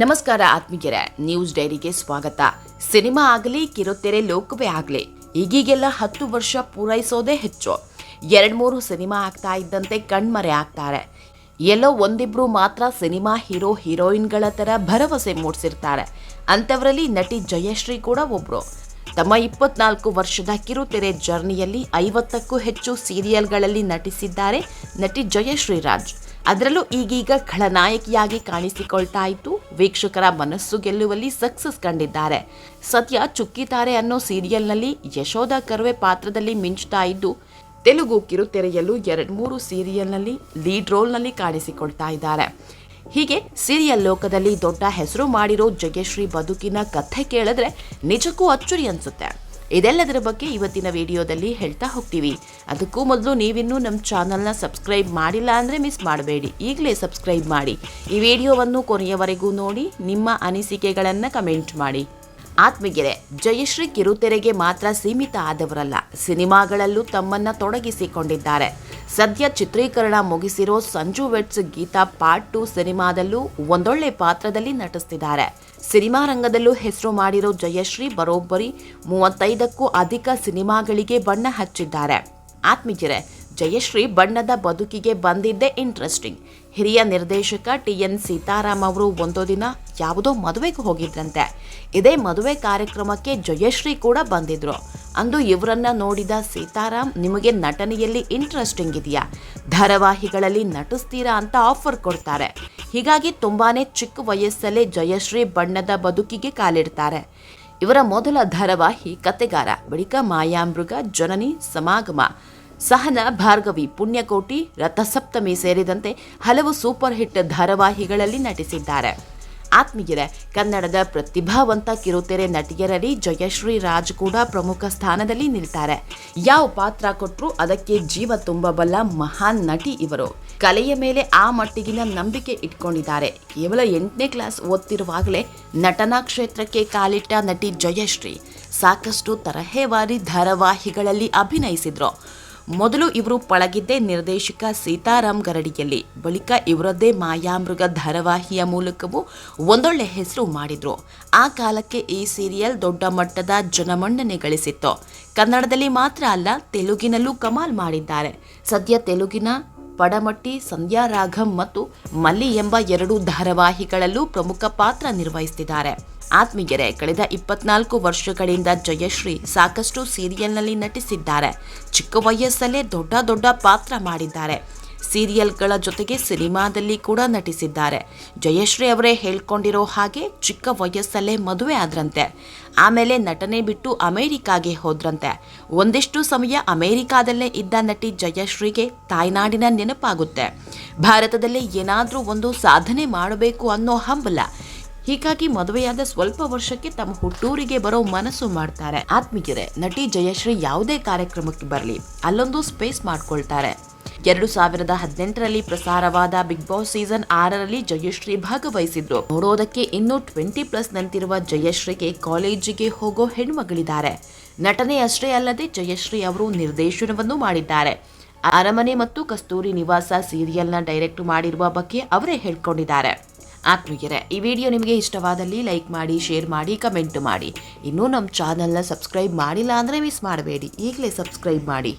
ನಮಸ್ಕಾರ ಆತ್ಮೀಯರೇ, ನ್ಯೂಸ್ ಡೈರಿಗೆ ಸ್ವಾಗತ. ಸಿನಿಮಾ ಆಗಲಿ, ಕಿರುತೆರೆ ಲೋಕವೇ ಆಗಲಿ, ಈಗೀಗೆಲ್ಲ ಹತ್ತು ವರ್ಷ ಪೂರೈಸೋದೇ ಹೆಚ್ಚು. ಎರಡ್ ಮೂರು ಸಿನಿಮಾ ಆಗ್ತಾ ಇದ್ದಂತೆ ಕಣ್ಮರೆ ಆಗ್ತಾರೆ. ಎಲ್ಲೋ ಒಂದಿಬ್ರು ಮಾತ್ರ ಸಿನಿಮಾ ಹೀರೋ, ಹೀರೋಯಿನ್ಗಳ ತರ ಭರವಸೆ ಮೂಡಿಸಿರ್ತಾರೆ. ಅಂಥವರಲ್ಲಿ ನಟಿ ಜಯಶ್ರೀ ಕೂಡ ಒಬ್ರು. ತಮ್ಮ ಇಪ್ಪತ್ನಾಲ್ಕು ವರ್ಷದ ಕಿರುತೆರೆ ಜರ್ನಿಯಲ್ಲಿ ಐವತ್ತಕ್ಕೂ ಹೆಚ್ಚು ಸೀರಿಯಲ್ಗಳಲ್ಲಿ ನಟಿಸಿದ್ದಾರೆ ನಟಿ ಜಯಶ್ರೀ ರಾಜ್ ಅದರಲ್ಲೂ ಈಗೀಗ ಖಳನಾಯಕಿಯಾಗಿ ಕಾಣಿಸಿಕೊಳ್ತಾ ಇದ್ದು ವೀಕ್ಷಕರ ಮನಸ್ಸು ಗೆಲ್ಲುವಲ್ಲಿ ಸಕ್ಸಸ್ ಕಂಡಿದ್ದಾರೆ. ಸತ್ಯ ಚುಕ್ಕಿತಾರೆ ಅನ್ನೋ ಸೀರಿಯಲ್ನಲ್ಲಿ ಯಶೋಧ ಕರ್ವೆ ಪಾತ್ರದಲ್ಲಿ ಮಿಂಚ್ತಾ ಇದ್ದು, ತೆಲುಗು ಕಿರುತೆರೆಯಲ್ಲೂ ಎರಡು ಮೂರು ಸೀರಿಯಲ್ನಲ್ಲಿ ಲೀಡ್ ರೋಲ್ನಲ್ಲಿ ಕಾಣಿಸಿಕೊಳ್ತಾ ಇದ್ದಾರೆ. ಹೀಗೆ ಸೀರಿಯಲ್ ಲೋಕದಲ್ಲಿ ದೊಡ್ಡ ಹೆಸರು ಮಾಡಿರೋ ಜಯಶ್ರೀ ಬದುಕಿನ ಕಥೆ ಕೇಳಿದ್ರೆ ನಿಜಕ್ಕೂ ಅಚ್ಚುರಿ ಅನ್ಸುತ್ತೆ. ಇದೆಲ್ಲದರ ಬಗ್ಗೆ ಇವತ್ತಿನ ವಿಡಿಯೋದಲ್ಲಿ ಹೇಳ್ತಾ ಹೋಗ್ತೀವಿ. ಅದಕ್ಕೂ ಮೊದಲು ನೀವಿನ್ನೂ ನಮ್ಮ ಚಾನಲ್ನ ಸಬ್ಸ್ಕ್ರೈಬ್ ಮಾಡಿಲ್ಲ ಅಂದರೆ ಮಿಸ್ ಮಾಡಬೇಡಿ. ಈಗಲೇ ಸಬ್ಸ್ಕ್ರೈಬ್ ಮಾಡಿ. ಈ ವಿಡಿಯೋವನ್ನು ಕೊನೆಯವರೆಗೂ ನೋಡಿ, ನಿಮ್ಮ ಅನಿಸಿಕೆಗಳನ್ನು ಕಮೆಂಟ್ ಮಾಡಿ. ಆತ್ಮಗೆರೆ ಜಯಶ್ರೀ ಕಿರುತೆರೆಗೆ ಮಾತ್ರ ಸೀಮಿತ ಆದವರಲ್ಲ. ಸಿನಿಮಾಗಳಲ್ಲೂ ತಮ್ಮನ್ನು ತೊಡಗಿಸಿಕೊಂಡಿದ್ದಾರೆ. ಸದ್ಯ ಚಿತ್ರೀಕರಣ ಮುಗಿಸಿರೋ Sanju weds Geetha part two ಸಿನಿಮಾದಲ್ಲೂ ಒಂದೊಳ್ಳೆ ಪಾತ್ರದಲ್ಲಿ ನಟಿಸ್ತಿದ್ದಾರೆ. ಸಿನಿಮಾ ರಂಗದಲ್ಲೂ ಹೆಸರು ಮಾಡಿರೋ ಜಯಶ್ರೀ ಬರೋಬ್ಬರಿ ಮೂವತ್ತೈದಕ್ಕೂ ಅಧಿಕ ಸಿನಿಮಾಗಳಿಗೆ ಬಣ್ಣ ಹಚ್ಚಿದ್ದಾರೆ. ಆತ್ಮೀಯರೇ ಜಯಶ್ರೀ ಬಣ್ಣದ ಬದುಕಿಗೆ ಬಂದಿದ್ದೇ ಇಂಟ್ರೆಸ್ಟಿಂಗ್ ಹಿರಿಯ ನಿರ್ದೇಶಕ ಟಿ ಎನ್ ಸೀತಾರಾಮ್ ಅವರು ಒಂದು ದಿನ ಯಾವುದೋ ಮದುವೆಗೆ ಹೋಗಿದ್ರಂತೆ. ಇದೇ ಮದುವೆ ಕಾರ್ಯಕ್ರಮಕ್ಕೆ ಜಯಶ್ರೀ ಕೂಡ ಬಂದಿದ್ರು. ಅಂದು ಇವರನ್ನ ನೋಡಿದ ಸೀತಾರಾಮ್, ನಿಮಗೆ ನಟನೆಯಲ್ಲಿ ಇಂಟ್ರೆಸ್ಟಿಂಗ್ ಇದೆಯಾ? ಧಾರಾವಾಹಿಗಳಲ್ಲಿ ನಟಿಸ್ತೀರಾ ಅಂತ ಆಫರ್ ಕೊಡ್ತಾರೆ. ಹೀಗಾಗಿ ತುಂಬಾನೇ ಚಿಕ್ಕ ವಯಸ್ಸಲ್ಲೇ ಜಯಶ್ರೀ ಬಣ್ಣದ ಬದುಕಿಗೆ ಕಾಲಿಡ್ತಾರೆ. ಇವರ ಮೊದಲ ಧಾರಾವಾಹಿ ಕತೆಗಾರ, ಬಳಿಕ ಮಾಯಾಮೃಗ, ಜನನಿ, ಸಮಾಗಮ. ಸಹನ, ಭಾರ್ಗವಿ, ಪುಣ್ಯಕೋಟಿ, ರಥಸಪ್ತಮಿ ಸೇರಿದಂತೆ ಹಲವು ಸೂಪರ್ ಹಿಟ್ ಧಾರಾವಾಹಿಗಳಲ್ಲಿ ನಟಿಸಿದ್ದಾರೆ. ಆತ್ಮೀಯರೇ ಕನ್ನಡದ ಪ್ರತಿಭಾವಂತ ಕಿರುತೆರೆ ನಟಿಯರಲ್ಲಿ ಜಯಶ್ರೀ ರಾಜ್ ಕೂಡ ಪ್ರಮುಖ ಸ್ಥಾನದಲ್ಲಿ ನಿಲ್ತಾರೆ. ಯಾವ ಪಾತ್ರ ಕೊಟ್ಟರು ಅದಕ್ಕೆ ಜೀವ ತುಂಬಬಲ್ಲ ಮಹಾನ್ ನಟಿ ಇವರು. ಕಲೆಯ ಮೇಲೆ ಆ ಮಟ್ಟಿಗಿನ ನಂಬಿಕೆ ಇಟ್ಕೊಂಡಿದ್ದಾರೆ. ಕೇವಲ ಎಂಟನೇ ಕ್ಲಾಸ್ ಓದ್ತಿರುವಾಗಲೇ ನಟನಾ ಕ್ಷೇತ್ರಕ್ಕೆ ಕಾಲಿಟ್ಟ ನಟಿ ಜಯಶ್ರೀ ಸಾಕಷ್ಟು ತರಹೇವಾರಿ ಧಾರಾವಾಹಿಗಳಲ್ಲಿ ಅಭಿನಯಿಸಿದ್ರು. ಮೊದಲು ಇವರು ಪಳಗಿದ್ದೇ ನಿರ್ದೇಶಕ ಸೀತಾರಾಮ್ ಗರಡಿಯಲ್ಲಿ, ಬಳಿಕ ಇವರದ್ದೇ ಮಾಯಾಮೃಗ ಧಾರಾವಾಹಿಯ ಮೂಲಕವೂ ಒಂದೊಳ್ಳೆ ಹೆಸರು ಮಾಡಿದ್ರು. ಆ ಕಾಲಕ್ಕೆ ಈ ಸೀರಿಯಲ್ ದೊಡ್ಡ ಮಟ್ಟದ ಜನಮನ್ನಣೆ ಗಳಿಸಿತ್ತು. ಕನ್ನಡದಲ್ಲಿ ಮಾತ್ರ ಅಲ್ಲ, ತೆಲುಗಿನಲ್ಲೂ ಕಮಾಲ್ ಮಾಡಿದ್ದಾರೆ. ಸದ್ಯ ತೆಲುಗಿನ ಪಡಮಟ್ಟಿ, ಸಂಧ್ಯಾ ರಾಘಮ್ ಮತ್ತು ಮಲ್ಲಿ ಎಂಬ ಎರಡು ಧಾರಾವಾಹಿಗಳಲ್ಲೂ ಪ್ರಮುಖ ಪಾತ್ರ ನಿರ್ವಹಿಸುತ್ತಿದ್ದಾರೆ ಆತ್ಮೀಯರೆ, ಕಳೆದ ಇಪ್ಪತ್ನಾಲ್ಕು ವರ್ಷಗಳಿಂದ ಜಯಶ್ರೀ ಸಾಕಷ್ಟು ಸೀರಿಯಲ್ನಲ್ಲಿ ನಟಿಸಿದ್ದಾರೆ. ಚಿಕ್ಕ ವಯಸ್ಸಲ್ಲೇ ದೊಡ್ಡ ದೊಡ್ಡ ಪಾತ್ರ ಮಾಡಿದ್ದಾರೆ. ಸೀರಿಯಲ್ಗಳ ಜೊತೆಗೆ ಸಿನಿಮಾದಲ್ಲಿ ಕೂಡ ನಟಿಸಿದ್ದಾರೆ. ಜಯಶ್ರೀ ಅವರೇ ಹೇಳ್ಕೊಂಡಿರೋ ಹಾಗೆ ಚಿಕ್ಕ ವಯಸ್ಸಲ್ಲೇ ಮದುವೆ ಆದ್ರಂತೆ. ಆಮೇಲೆ ನಟನೆ ಬಿಟ್ಟು ಅಮೆರಿಕಾಗೆ ಹೋದ್ರಂತೆ. ಒಂದಿಷ್ಟು ಸಮಯ ಅಮೆರಿಕಾದಲ್ಲೇ ಇದ್ದ ನಟಿ ಜಯಶ್ರೀಗೆ ತಾಯ್ನಾಡಿನ ನೆನಪಾಗುತ್ತೆ. ಭಾರತದಲ್ಲಿ ಏನಾದರೂ ಒಂದು ಸಾಧನೆ ಮಾಡಬೇಕು ಅನ್ನೋ ಹಂಬಲ. ಹೀಗಾಗಿ ಮದುವೆಯಾದ ಸ್ವಲ್ಪ ವರ್ಷಕ್ಕೆ ತಮ್ಮ ಹುಟ್ಟೂರಿಗೆ ಬರೋ ಮನಸ್ಸು ಮಾಡ್ತಾರೆ. ಆತ್ಮೀಯರೇ, ನಟಿ ಜಯಶ್ರೀ ಯಾವುದೇ ಕಾರ್ಯಕ್ರಮಕ್ಕೆ ಬರಲಿ, ಅಲ್ಲೊಂದು ಸ್ಪೇಸ್ ಮಾಡ್ಕೊಳ್ತಾರೆ. ಎರಡು ಸಾವಿರದ ಹದಿನೆಂಟರಲ್ಲಿ ಪ್ರಸಾರವಾದ ಬಿಗ್ ಬಾಸ್ ಸೀಸನ್ ಆರರಲ್ಲಿ ಜಯಶ್ರೀ ಭಾಗವಹಿಸಿದ್ರು. ನೋಡೋದಕ್ಕೆ ಇನ್ನೂ ಟ್ವೆಂಟಿ ಪ್ಲಸ್ ನಂತಿರುವ ಜಯಶ್ರೀಗೆ ಕಾಲೇಜಿಗೆ ಹೋಗೋ ಹೆಣ್ಮಗಳಿದ್ದಾರೆ. ನಟನೆ ಅಷ್ಟೇ ಅಲ್ಲದೆ ಜಯಶ್ರೀ ಅವರು ನಿರ್ದೇಶನವನ್ನು ಮಾಡಿದ್ದಾರೆ. ಅರಮನೆ ಮತ್ತು ಕಸ್ತೂರಿ ನಿವಾಸ ಸೀರಿಯಲ್ನ ಡೈರೆಕ್ಟ್ ಮಾಡಿರುವ ಬಗ್ಗೆ ಅವರೇ ಹೇಳ್ಕೊಂಡಿದ್ದಾರೆ. ಆತ್ಮೀಯರೇ, ಈ ವಿಡಿಯೋ ನಿಮಗೆ ಇಷ್ಟವಾದಲ್ಲಿ ಲೈಕ್ ಮಾಡಿ, ಶೇರ್ ಮಾಡಿ, ಕಮೆಂಟ್ ಮಾಡಿ. ಇನ್ನೂ ನಮ್ಮ ಚಾನಲ್ನ ಸಬ್ಸ್ಕ್ರೈಬ್ ಮಾಡಿಲ್ಲ ಅಂದರೆ ಮಿಸ್ ಮಾಡಬೇಡಿ. ಈಗಲೇ ಸಬ್ಸ್ಕ್ರೈಬ್ ಮಾಡಿ.